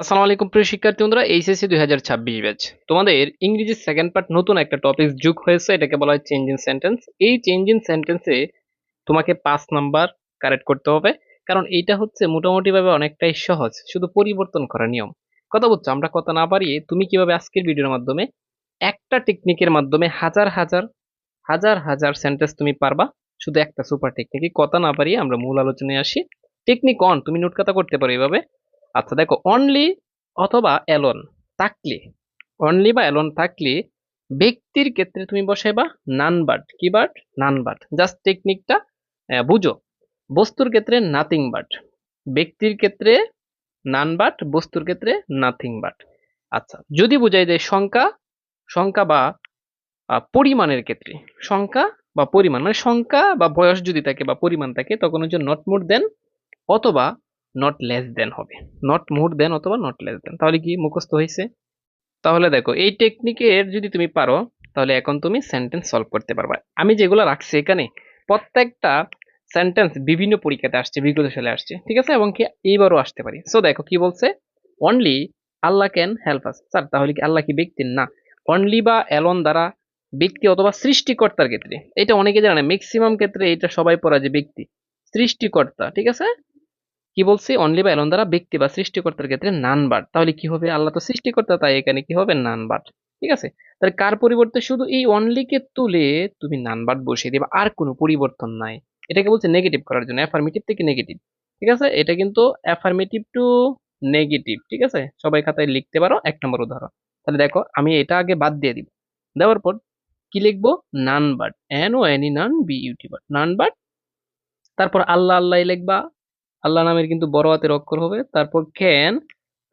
আসসালামু আলাইকুম প্রিয় শিক্ষার্থী বন্ধুরা, এইচএসসি দুই হাজার ছাব্বিশ ব্যাচ। তোমাদের ইংরেজির সেকেন্ড পার্ট নতুন একটা টপিক যোগ হয়েছে, এটাকে বলা হয় চেঞ্জ ইন সেন্টেন্স এই চেঞ্জ ইন সেন্টেন্সে তোমাকে পাঁচ নাম্বার কারেক্ট করতে হবে, কারণ এইটা হচ্ছে মোটামুটিভাবে অনেকটাই সহজ, শুধু পরিবর্তন করা নিয়ম। কথা বলছো, আমরা কথা না পারিয়ে তুমি কীভাবে আজকের ভিডিওর মাধ্যমে একটা টেকনিকের মাধ্যমে হাজার হাজার হাজার হাজার সেন্টেন্স তুমি পারবা, শুধু একটা সুপার টেকনিক কথা না পারিয়ে আমরা মূল আলোচনায় আসি। টেকনিক অন তুমি নোট কথা করতে পারো এইভাবে। আচ্ছা দেখো অনলি অথবা অ্যালন থাকলে অনলি বা অ্যালন থাকলে ব্যক্তির ক্ষেত্রে তুমি বসাইবা নান বাট কি বাট নান বাট জাস্ট টেকনিকটা বুঝো। বস্তুর ক্ষেত্রে নাথিং বাট ব্যক্তির ক্ষেত্রে নান বাট বস্তুর ক্ষেত্রে নাথিং বাট আচ্ছা যদি বোঝাই যায় সংখ্যা সংখ্যা বা পরিমাণের ক্ষেত্রে। সংখ্যা বা পরিমাণ মানে সংখ্যা বা বয়স যদি থাকে বা পরিমাণ থাকে, তখন হচ্ছে নট মোর দেন অথবা নট লেস দেন হবে। নট মোর দেন অথবা নট লেস দেন তাহলে কি মুখস্থ হয়েছে? তাহলে দেখো, এই টেকনিকের যদি তুমি পারো, তাহলে এখন তুমি সেন্টেন্স সলভ করতে পারবে। আমি যেগুলো রাখছি এখানে, প্রত্যেকটা সেন্টেন্স বিভিন্ন পরীক্ষাতে আসছে বিগত সালে আসছে, ঠিক আছে? এবং কি এইবারও আসতে পারি। সো দেখো কি বলছে? Only Allah can help us sir, তাহলে কি আল্লাহ কি ব্যক্তি? না। অনলি বা অ্যালন দ্বারা ব্যক্তি অথবা সৃষ্টিকর্তার ক্ষেত্রে। এটা অনেকে জানে ম্যাক্সিমাম ক্ষেত্রে এটা সবাই পড়া যে ব্যক্তি। সৃষ্টিকর্তা, ঠিক আছে? কি বলছি? অনলি বা এলন দ্বারা ব্যক্তি বা সৃষ্টিকর্তার ক্ষেত্রে নান বাট তাহলে কি হবে? আল্লাহ তো সৃষ্টিকর্তা, তাই এখানে কি হবে? নান বাট ঠিক আছে? তাহলে কার পরিবর্তে? শুধু এই অনলিকে তুলে তুমি নান বাট বসিয়ে দিবা। আর কোনো পরিবর্তন নাই। এটাকে বলছে নেগেটিভ করার জন্য। অ্যাফার্মেটিভ থেকে নেগেটিভ ঠিক আছে? এটা কিন্তু অ্যাফার্মেটিভ টু নেগেটিভ ঠিক আছে? সবাই খাতায় লিখতে পারো। এক নম্বর উদাহরণ। তাহলে দেখো, আমি এটা আগে বাদ দিয়ে দিব। দেওয়ার পর কি লিখব? None but N O any none B U T but none but তারপর আল্লাহ আল্লাহ লিখবা। আল্লাহ নামের কিন্তু বড় হাতের অক্ষর হবে, তারপর ক্যান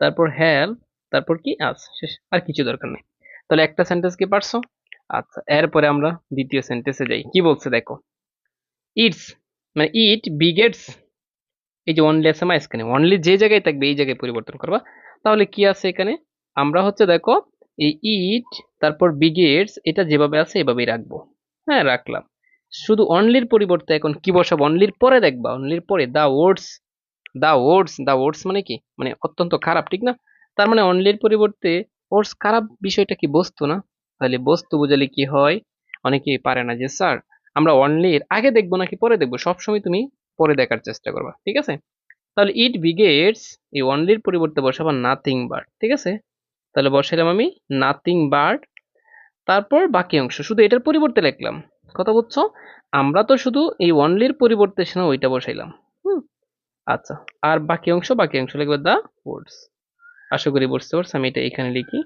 তারপর হ্যাল তারপর কি? আস শেষ, আর কিছু দরকার নেই। তাহলে একটা সেন্টেন্স কি পারছ? আচ্ছা এরপরে আমরা দ্বিতীয় সেন্টেন্সে যাই। কি বলছে দেখো? ইটস মানে ইট বিগেটস এই যে অনলি আছে মাঝখানে অনলি যে জায়গায় থাকবে এই জায়গায় পরিবর্তন করবা। তাহলে কি আছে এখানে? আমরা হচ্ছে দেখো, এই ইট তারপর বিগেটস এটা যেভাবে আছে এভাবেই রাখব। হ্যাঁ রাখলাম। শুধু অনলির পরিবর্তে এখন কি বসাবো? অনলির পরে দেখবা অনলির পরে the words the words the words মানে কি? মানে অত্যন্ত খারাপ, ঠিক না? তার মানে অনলির পরিবর্তে ওয়ার্ডস খারাপ বিষয়টা কি? বস্তু না? তাহলে বস্তু বুঝালে কি হয়? অনেকেই পারে না যে, স্যার, আমরা অনলির আগে দেখব নাকি পরে দেখব? সবসময় তুমি পরে দেখার চেষ্টা করবা, ঠিক আছে? তাহলে ইট বিগেটস এই অনলির পরিবর্তে বসাবা নাথিং বার্ড ঠিক আছে? তাহলে বসাইলাম আমি নাথিং বার্ড তারপর বাকি অংশ। শুধু এটার পরিবর্তে লিখলাম। কথা বুঝছ? আমরা তো শুধু এই অনলির পরিবর্তে এসে ওইটা বসাইলাম। আচ্ছা আর বাকি অংশ বাকি অংশ লিখবে দা ওয়ার্ডস আশা করি বুঝতে পারছ, আমি এটা এখানে লিখি।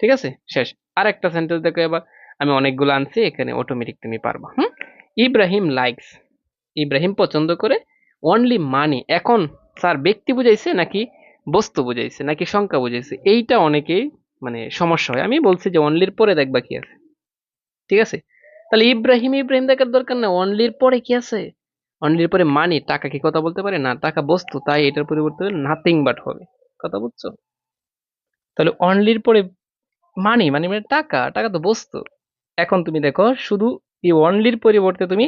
ঠিক আছে? শেষ। আর একটা সেন্টেন্স দেখো এবার। আমি অনেকগুলো আনছি, এখানে অটোমেটিক তুমি পারবা। হুম? ইব্রাহিম লাইকস ইব্রাহিম পছন্দ করে। অনলি মানি এখন স্যার ব্যক্তি বুঝাইছে নাকি বস্তু বুঝাইছে, নাকি সংখ্যা বুঝাইছে? এইটা অনেকেই মানে সমস্যা হয়। আমি বলছি যে অনলির পরে দেখবা কি আছে। ঠিক আছে? তাহলে ইব্রাহিম ইব্রাহিম দেখার দরকার নেই। অনলির পরে কি আছে? অনলির পরে মানি, টাকা কি কথা বলতে পারে? না, টাকা বস্তু, তাই এটার পরিবর্তে নাথিং বাট হবে। কথা বুঝছ? তাহলে অনলির পরে মানি মানে মানে টাকা টাকা তো বস্তু। এখন তুমি দেখো, শুধু এই অনলির পরিবর্তে তুমি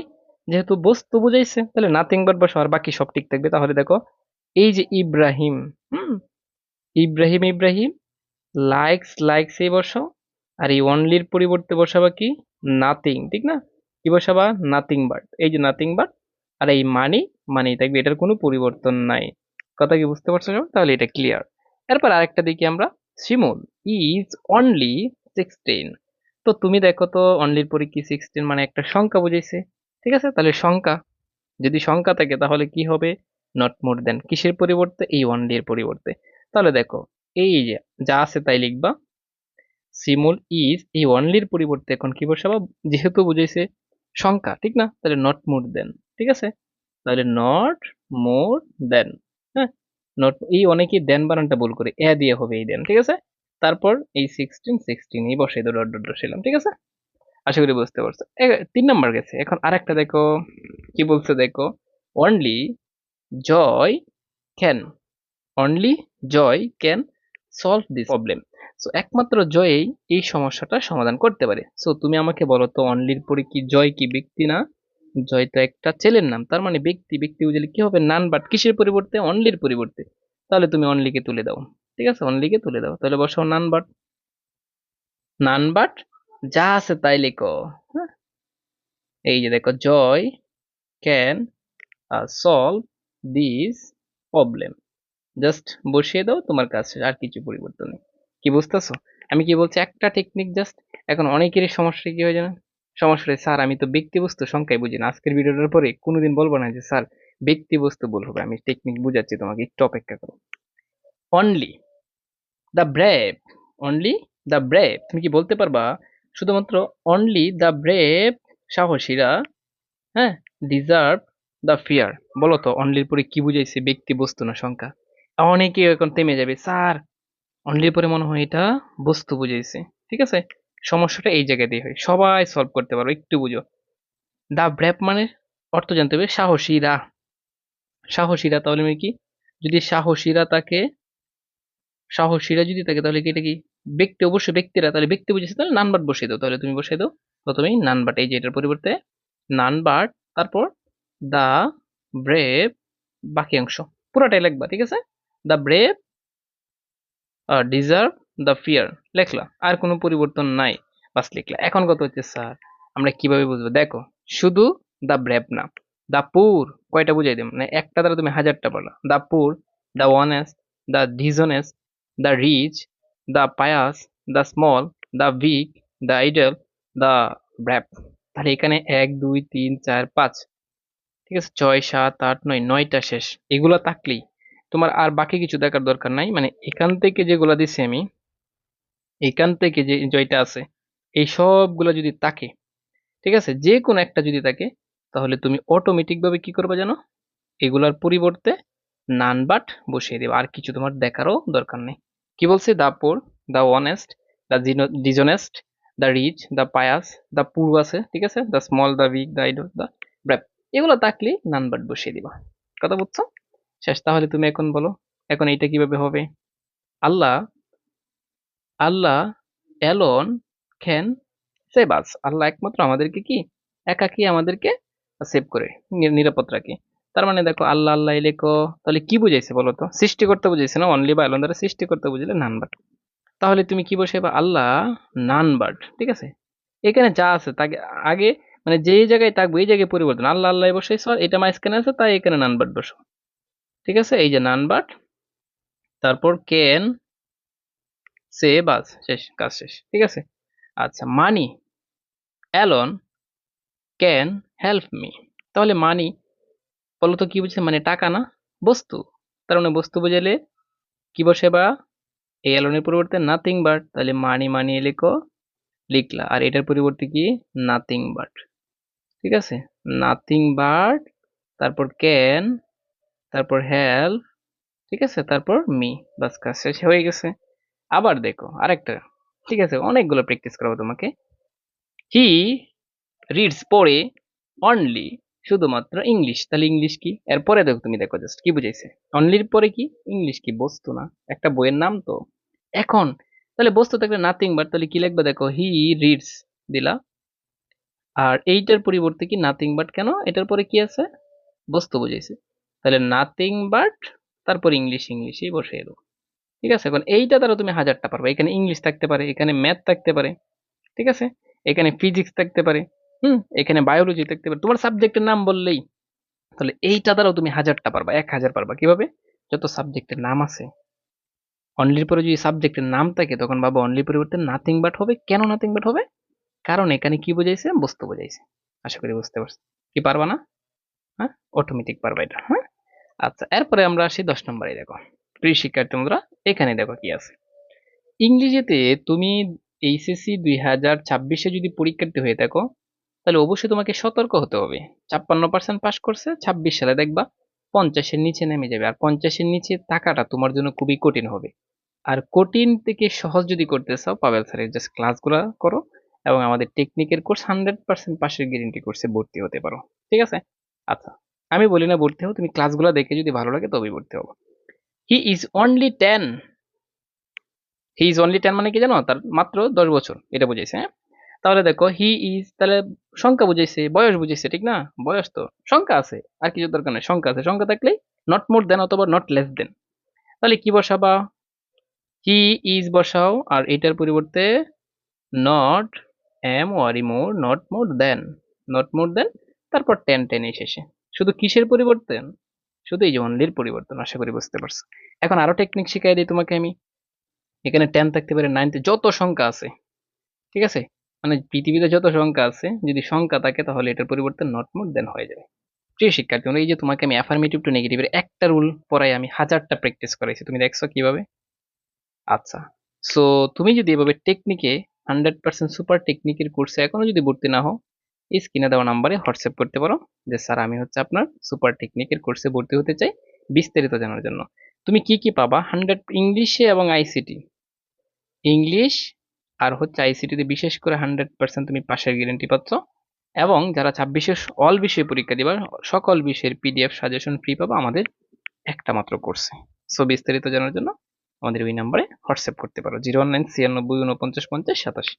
যেহেতু বস্তু বুঝাইছে, তাহলে নাথিং বাট বসো, আর বাকি সব ঠিক থাকবে। তাহলে দেখো, এই যে ইব্রাহিম, হুম? ইব্রাহিম ইব্রাহিম লাইকস লাইকস এই বসো, আর এই অনলির পরিবর্তে বসাবা কি? নাথিং ঠিক না? কি বসাবা? নাথিং বাট এই যে নাথিং বাট আর এই মানি মানি থাকবে এটার কোনো পরিবর্তন নাই। কথা কি বুঝতে পারছ সবাই? তাহলে এটা ক্লিয়ার এরপর আরেকটা দেখি আমরা। শিমুল ইজ অনলি সিক্সটিন তো তুমি দেখো তো অনলির পরে কি সিক্সটিন মানে একটা সংখ্যা বুঝেছে ঠিক আছে? তাহলে সংখ্যা। যদি সংখ্যা থাকে তাহলে কি হবে? নট মোর দেন কিসের পরিবর্তে? এই অনলির পরিবর্তে। তাহলে দেখো, এই যে যা আছে তাই লিখবা। সিমুল ইজ এই অনলির পরিবর্তে এখন কি বসাবো? যেহেতু বুঝেছে সংখ্যা, ঠিক না? তাহলে নট মোর দেন ঠিক আছে? তাহলে নট মোর দেন হ্যাঁ? নট এই অনেকেই দেন বানানটা ভুল করে, এ দিয়ে হবে এই দেন ঠিক আছে? তারপর এই সিক্সটিন সিক্সটিন এই বসে ডট ডট বসাইলাম ঠিক আছে? আশা করি বুঝতে পারছ। তিন নাম্বার গেছে। এখন আরেকটা দেখো। কি বলছে দেখো? Only Joy can only Joy can solve this problem so একমাত্র জয়ই এই সমস্যাটা সমাধান করতে পারে। সো তুমি আমাকে বলো তো অনলির পরে কি জয় কি ব্যক্তি না? জয় একটা ছেলের নাম, তার মানে ব্যক্তি ব্যক্তি বুঝলে কি হবে? নান বাট কিসের পরিবর্তে? অনলির পরিবর্তে। তাহলে তুমি অনলিকে তুলে দাও। ঠিক আছে? অনলিকে তুলে দাও। তাহলে বসাও নান বাট। None but? যা আছে তাই লেখো। হ্যাঁ? এই যে দেখো, Joy can solve this problem. Just বসিয়ে দাও, তোমার কাছে আর কিছু পরিবর্তন নেই। কি বুঝতেছো? আমি কি বলছি? একটা টেকনিক জাস্ট। এখন অনেকেরই সমস্যা কি হয়ে যায় সমস্যা স্যার, আমি তো ব্যক্তি বস্তু সংখ্যায় বুঝি না। আজকের ভিডিওটার পরে কোনোদিন বলব না যে, স্যার ব্যক্তি বস্তু ভুল হবে। আমি টেকনিক বুঝাচ্ছি তোমাকে, একটু অপেক্ষা করো। Only the brave only the brave তুমি কি বলতে পারবা? শুধুমাত্র অনলি দ্য ব্রেভ সাহসীরা হ্যাঁ ডিজার্ভ দ্য ফিয়ার বলো তো অনলির পরে কি বুঝাইছে ব্যক্তি বস্তু না সংখ্যা? অনেকে এখন থেমে যাবে, স্যার অনলির পরে মনে হয় এটা বস্তু বুঝাইছে। ঠিক আছে? সমস্যাটা এই জায়গায় দিয়ে হয়। সবাই সলভ করতে পারো, একটু বুঝো। দা ব্রেভ মানে অর্থ জানতে হবে, সাহসীরা। সাহসীরা তাহলে মানে কি? যদি সাহসীরা তাকে, সাহসীরা যদি থাকে তাহলে কি এটা কি? ব্যক্তি, অবশ্যই ব্যক্তিরা। তাহলে ব্যক্তি বুঝেছে, তাহলে নানবাট বসিয়ে দাও। তাহলে তুমি বসিয়ে দাও প্রথমেই নানবাট এই যে এটার পরিবর্তে নানবাট তারপর দা ব্রেভ বাকি অংশ। পুরোটাই লিখবা, ঠিক আছে? The brave deserve the fair লেখলা, আর কোনো পরিবর্তন নাই। বাস লিখলা, এখন কত হচ্ছে স্যার? আমরা কীভাবে বুঝব? দেখো, শুধু দ্য ব্রেভ না দ্য পুর কয়টা বুঝাই দিই মানে একটা দ্বারা তুমি হাজারটা বলা। The poor the honest the dishonest the rich the pious the small the weak the idle the brave তাহলে এখানে এক, দুই, তিন, চার, পাঁচ। ঠিক আছে? ছয়, সাত, আট, নয়, নয়টা শেষ। এগুলো থাকলেই তোমার আর বাকি কিছু দেখার দরকার নাই। মানে এখান থেকে যেগুলো দিছি আমি এখান থেকে যে জয়টা আছে, এই সবগুলো যদি থাকে, ঠিক আছে? যে কোনো একটা যদি থাকে, তাহলে তুমি অটোমেটিকভাবে কি করবে জানো? এগুলার পরিবর্তে নান বাট বসিয়ে দেবে। আর কিছু তোমার দেখারও দরকার নেই। কি বলছে? The poor the honest the dishonest the rich the pious the poor আছে, ঠিক আছে? The small the weak the idle the brave এগুলো থাকলে নান বাট বসিয়ে দিবা। কথা বুঝছ? শেষ। তাহলে তুমি এখন বলো, এখন এইটা কীভাবে হবে? Allah Allah alone can save us Allah একমাত্র আমাদেরকে কি? একাকি আমাদেরকে সেভ করে নিরাপদ রাখে। তার মানে দেখো, আল্লাহ আল্লাহ লেখো তাহলে কি বুঝাইছে বলো তো? সৃষ্টি করতে বুঝাইছে না? অনলি বা অ্যালন দ্বারা সৃষ্টি করতে বুঝলে নান বাট তাহলে তুমি কি বসে বা আল্লাহ নান বাট ঠিক আছে? এখানে যা আছে তাকে আগে মানে যেই জায়গায় থাকবে, এই জায়গায় পরিবর্তন। আল্লাহ আল্লাহ বসে সর এটা মাঝখানে আছে, তাই এখানে নান বাট বসো ঠিক আছে? এই যে নান বাট তারপর কেন সে বাস শেষ, কাজ শেষ, ঠিক আছে? আচ্ছা money, alone can help me. তাহলে মানি বলো তো কি বুঝছে? মানে টাকা না, বস্তু। তার মানে বস্তু বোঝালে কি বসে বা? এই অ্যালনের পরিবর্তে নাথিং বাট তাহলে মানি মানি লেখো, লিখলা। আর এটার পরিবর্তে কি? নাথিং বাট ঠিক আছে? নাথিং বাট তারপর ক্যান তারপর হেল্প ঠিক আছে? তারপর মি বাস, কাজ শেষ হয়ে গেছে। আবার দেখো, আরেকটা। ঠিক আছে, অনেকগুলো প্র্যাকটিস করাবো তোমাকে। হি রিডস পড়ে অনলি শুধুমাত্র ইংলিশ তাহলে ইংলিশ কি? এরপরে দেখো তুমি দেখো জাস্ট কি বুঝাইছে। অনলির পরে কি? ইংলিশ কি? বস্তু না। একটা বইয়ের নাম তো। এখন, তাহলে বস্তু থাকলে নাথিং বাট তাহলে কি লিখবে দেখো? হি রিডস দিলা। আর এইটার পরিবর্তে কি নাথিং বাট কেন? এটার পরে কি আছে? বস্তু বুঝাইছে। তাহলে নাথিং বাট তারপর ইংলিশ ইংলিশেই বসিয়ে দেবো। ঠিক আছে? এখন এইটা দ্বারা তুমি হাজারটা পারবে। এখানে ইংলিশ থাকতে পারে, এখানে ম্যাথ থাকতে পারে, ঠিক আছে? এখানে ফিজিক্স থাকতে পারে, হুম? এখানে বায়োলজি থাকতে পারে। তোমার সাবজেক্টের নাম বললেই, তাহলে এইটা দ্বারাও তুমি হাজারটা পারবা, এক হাজার পারবা। কীভাবে? যত সাবজেক্টের নাম আছে। অনলির পরে যদি সাবজেক্টের নাম থাকে, তখন বাবা অনলির পরিবর্তে নাথিং বাট হবে। কেন নাথিং বাট হবে? কারণ এখানে কি বোঝাইছে? বস্তু বোঝাইছে। আশা করি বুঝতে পারছ, কি পারবা না? হ্যাঁ? অটোমেটিক পারবা এটা হ্যাঁ? আচ্ছা এরপরে আমরা আসি দশ নম্বরে, দেখো। প্রিয় শিক্ষার্থী বন্ধুরা এখানে দেখো কি আছে। ইংরেজিতে তুমি এইচএসসি দুই হাজার ছাব্বিশে যদি পরীক্ষার্থী হয়ে থাকো, তাহলে অবশ্যই তোমাকে সতর্ক হতে হবে। ছাপ্পান্ন পার্সেন্ট পাস করছে, ছাব্বিশ সালে দেখবা পঞ্চাশের নিচে নেমে যাবে। আর পঞ্চাশের নিচে টাকাটা তোমার জন্য খুবই কঠিন হবে। আর কঠিন থেকে সহজ যদি করতে চাও, পাবেল স্যারের জাস্ট ক্লাসগুলো করো এবং আমাদের টেকনিকের কোর্স হান্ড্রেড পার্সেন্ট পাশের গ্যারেন্টি কোর্সে ভর্তি হতে পারো। ঠিক আছে? আচ্ছা আমি বলি না ভর্তি হও, তুমি ক্লাসগুলো দেখে যদি ভালো লাগে তবেই ভর্তি হব। He is only ten he is only ten মানে কি জানো? তার মাত্র দশ বছর, এটা বুঝাইছে হ্যাঁ? তাহলে দেখো হি ইজ তাহলে সংখ্যা বুঝাইছে, বয়স বুঝাইছে, ঠিক না? বয়স তো, সংখ্যা আছে, আর কিছু দরকার নেই, সংখ্যা আছে। সংখ্যা থাকলেই নট মোর দেন অথবা নট লেস দেন তাহলে কি বসাবা? হি ইজ বসাও, আর এটার পরিবর্তে not M worry more not more than not more than তারপর টেন টেন শেষে। শুধু কিসের পরিবর্তন শুধু এই যে অনলির পরিবর্তন, আশা করি বুঝতে পারছ। এখন আরও টেকনিক শিখাই দিই তোমাকে আমি। এখানে টেন থাকতে পারে নাইনতে যত সংখ্যা আছে, ঠিক আছে? মানে পৃথিবীতে যত সংখ্যা আছে, যদি সংখ্যা থাকে তাহলে এটার পরিবর্তে নট মোর দেন হয়ে যাবে। প্রিয় শিক্ষার্থী এই যে তোমাকে আমি অ্যাফার্মেটিভ টু নেগেটিভের একটা রুল পড়াই আমি হাজারটা প্র্যাকটিস করাইছি। তুমি দেখছ কীভাবে? আচ্ছা সো তুমি যদি এভাবে টেকনিকে হান্ড্রেড পার্সেন্ট সুপার টেকনিকের কোর্সে এখনও যদি ভর্তি না হও স্ক্রিনে দেওয়া নাম্বারে হোয়াটসঅ্যাপ করতে পারো যে, স্যার, আমি হচ্ছে আপনার সুপার টেকনিকের কোর্সে ভর্তি হতে চাই বিস্তারিত জানার জন্য। তুমি কি কি পাবা? হান্ড্রেড ইংলিশে এবং আইসিটি ইংলিশ আর হচ্ছে আইসিটিতে বিশেষ করে হান্ড্রেড পার্সেন্ট তুমি পাশের গ্যারেন্টি পাচ্ছ। এবং যারা ছাব্বিশে অল বিষয়ে পরীক্ষা দিবার সকল বিষয়ের পিডিএফ সাজেশন ফ্রি পাবো আমাদের একটা মাত্র কোর্সে সো বিস্তারিত জানার জন্য আমাদের ওই নাম্বারে হোয়াটসঅ্যাপ করতে পারো। জিরো ওয়ান নাইন ছিয়ানব্বই উনপঞ্চাশ পঞ্চাশ, সাতাশি।